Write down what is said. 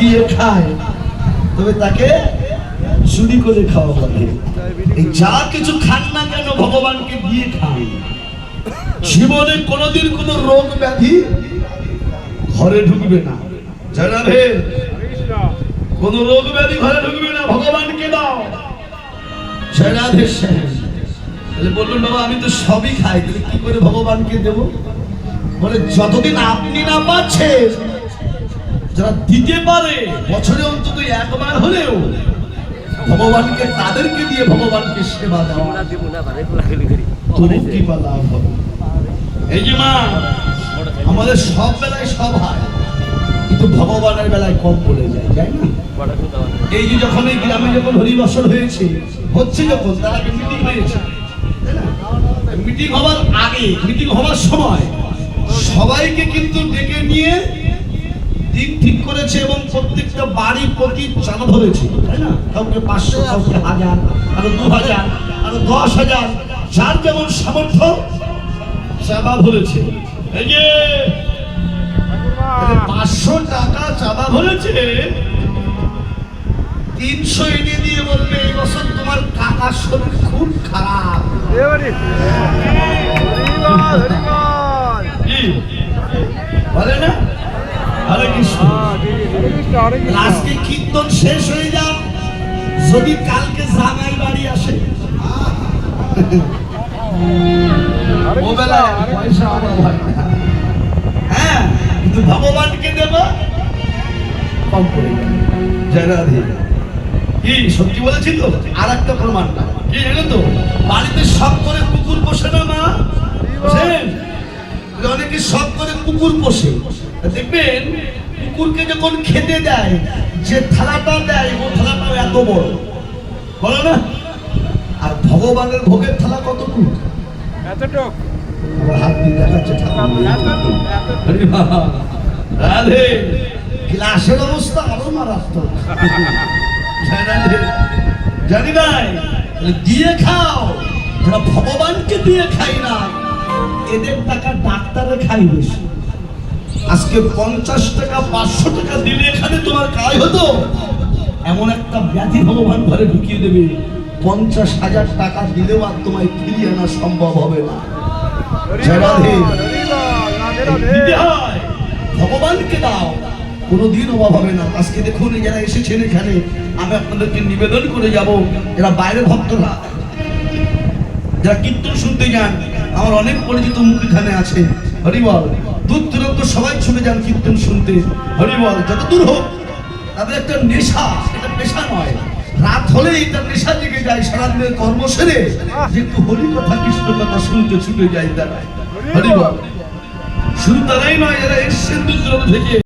দিয়ে খায়। তবে তাকে চুরি করে খাওয়া বলে যা কিছু খান না কেন ভগবানকে দিয়ে খান। জীবনে কোনোদিন কোনো রোগ ব্যাধি ঘরে ঢুকবে না। জানাবে কোন রোগ ব্যাধি ঘরে ঢুকবে না, ভগবানকে দাও। জয় রাধে তাহলে বাবা, আমি তো সবই খাই, তাহলে কি করে ভগবানকে দেব? বলে, যতদিন আপনি না পাচ্ছেন যারা দিতে পারে, বছরে অন্তত একবার হলেও ভগবানকে, তাদেরকে দিয়ে ভগবানকে সেবা দেওয়া লাভ হবে। এই যে মা, আমাদের সব বেলায় সব হয়, কিন্তু ভগবানের বেলায় কম পড়ে যায়, তাই না? এই যে যখন এই গ্রামে যখন হরিবাসর হয়েছে, হচ্ছে যখন, তারা মিটিং হয়েছে মিটিং হওয়ার আগে মিটিং হওয়ার সময় সবাইকে কিন্তু ডেকে নিয়ে দিন ঠিক করেছে এবং প্রত্যেকটা বাড়ি প্রতি চাঁদা ধরেছে, তাই না? কাউকে পাঁচশো, কাউকে হাজার, আরও দু হাজার, আরও দশ হাজার, যার যেমন সামর্থ্য, চাঁদা ধরেছে। পাঁচশো টাকা চাঁদা ধরেছে, তিনশো এনে দিয়ে বলবে, এই বছর তোমার কাকার শরীর খুব খারাপ কি বলে না হরে কৃষ্ণ আজকে কীর্তন শেষ হয়ে যাক। যদি কালকে জামাই বাড়ি আসে। পয়সা হয় না। কিন্তু ভগবানকে দেব। কম করে দেব। কি সত্যি বলেছি তো? আর একটা প্রমাণ কি তো? বাড়িতে সব করে কুকুর পোষে না মা? অনেকে সব করে কুকুর পোষে। দেখবেন কুকুরকে যখন খেতে দেয় যে থালাটা দেয় ও থালাটাও এত বড়। বলো না? আর ভগবানের ভোগের থালা কতটুকু এতটুক। আমার হাত দিয়ে দেখাচ্ছে রাধে। গ্লাসের অবস্থা আরও মারাত্মক। জানি খাও। যারা ভগবানকে দিয়ে খাই না এদের টাকা ডাক্তারে খাই বেশি। আজকে পঞ্চাশ টাকা পাঁচশো টাকা দিলে এখানে তোমার কাজ হতো। এমন একটা ব্যাধি ভগবান ঘরে ঢুকিয়ে দেবে। পঞ্চাশ হাজার টাকা দিলেও আর তোমায় ফিরিয়ে আনা সম্ভব হবে না। ভগবানকে দাও। কোনোদিন অভাব হবে না। আজকে দেখুন যারা এসেছেন এখানে। আমি আপনাদেরকে নিবেদন করে যাব। এরা বাইরের ভক্তরা। যারা কীর্তন শুনতে যান আমার অনেক পরিচিত মুখ এখানে আছে। হরিবল, দূর দূরান্ত সবাই ছুটে যান কীর্তন শুনতে। হরিবল, যত দূর হোক, তাদের একটা নেশা, সেটা পেশা নয়। রাত হলেই তার নেশা জেগে যায় সারাদিনের কর্ম সেরে যে একটু হরি কথা, কৃষ্ণ কথা শুনতে ছুটে যায় তারা। হরিবল, শুধু তারাই নয়, যারা এসছেন দূর দূরান্ত থেকে।